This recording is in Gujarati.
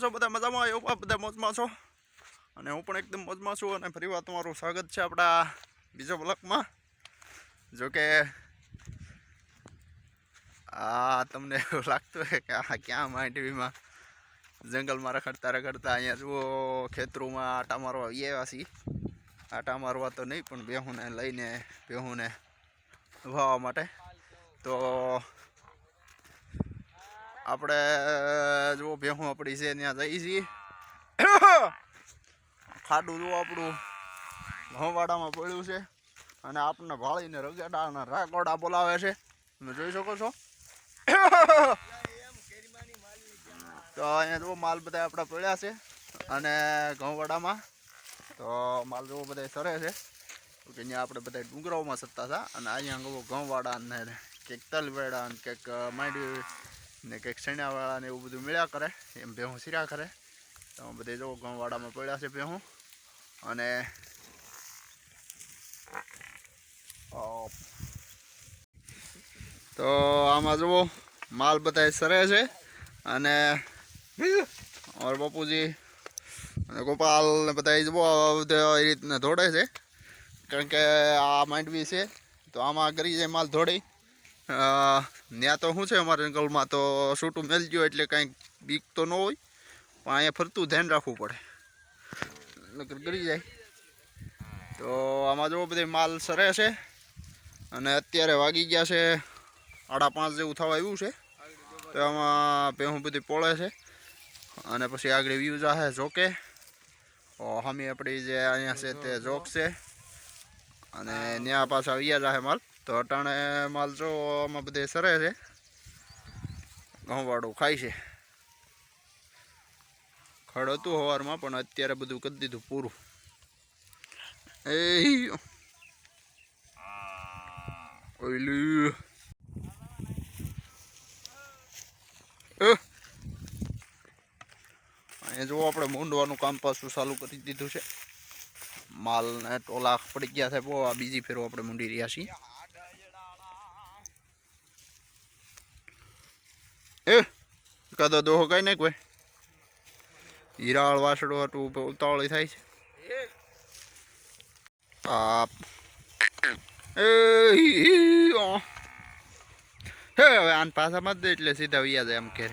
છો? બધા મજામાં? એવું બધા મોજમાં છો? અને હું પણ એકદમ મોજમાં છું અને ફરી વાર તમારું સ્વાગત છે આપણા બીજા બ્લોકમાં જો કે આ તમને એવું લાગતું હોય કે આ ક્યાં માય ટીવીમાં જંગલમાં રખડતા રખડતા અહીંયા જુઓ, ખેતરોમાં આટા મારવા આવ્યા છીએ. આટા મારવા તો નહીં, પણ બેહુને લઈને બેહુને વાવવા માટે. તો આપણે જો ભેહું આપણી છે, ત્યાં જઈએ છીએ. ખાડું જો આપણું. ઘઉંવાડામાં પડ્યું છે. અને આપણને ભાળીને રગેડાના અને રાગોડા બોલાવે છે. તમે જોઈ શકો છો. તો અહીંયા જુઓ માલ બધા આપણા પડ્યા છે. અને ઘઉંવાડામાં તો માલ જેવો બધા સરે છે. કે અહીંયા આપણે બધા ડુંગરાઓમાં સત્તા હતા. અને અહીંયા ઘઉંવાડા ને કંઈક તલવેડા ને કંઈક માંડવી ને કંઈક સણાવાળા ને એવું બધું મળ્યા કરે, એમ ભેહું સિર્યા કરે. તો બધે જો ઘઉંવાડામાં પડ્યા છે ભેહું. અને તો આમાં જુઓ, માલ બધા સરે છે. અને ઓર બાપુજી અને ગોપાલ ને બધા જુઓ એ રીતના દોડે છે. કારણ કે આ માંડવી છે, તો આમાં કરી જાય માલ દોડી ત્યાં તો શું છે અમારા જંગલમાં તો છૂટું મેલ ગયો એટલે કાંઈક બીક તો ન હોય, પણ અહીંયા ફરતું ધ્યાન રાખવું પડે. નકર ગરી જાય. તો આમાં જો બધે માલ સરે છે, અને અત્યારે વાગી ગયા છે સાડા પાંચ જેવું થવા આવ્યું છે. તો આમાં ભેહું બધી પોળે છે, અને પછી આગળ વ્યૂ જાહે જોકે. સામે આપણી જે અહીંયા છે તે જોક છે, અને ત્યાં પાછા આવ્યા જાહે માલ. તો અટાણે માલ જો આમાં બધે સરે છે. ઘઉંવાળું ખાય છે. ખડ હતું સવારમાં પણ અત્યારે બધું કરી દીધું પૂરું. એ ઓયલું. અહીંયા જુઓ આપણે મૂંડવાનું કામ પાછું ચાલુ કરી દીધું છે. માલ ને ટોલા પડી ગયા છે બહુ, આ બીજી ફેરો આપણે મૂંડી રહ્યા છીએ. એ કદો દોહો કઈ નહીં કોઈ હીરાળ વાસડો હતું ઉતાવળી થાય છે. આપ. હી, હવે આન પાછા મત દે એટલે સીધા વૈયા જાય એમ કે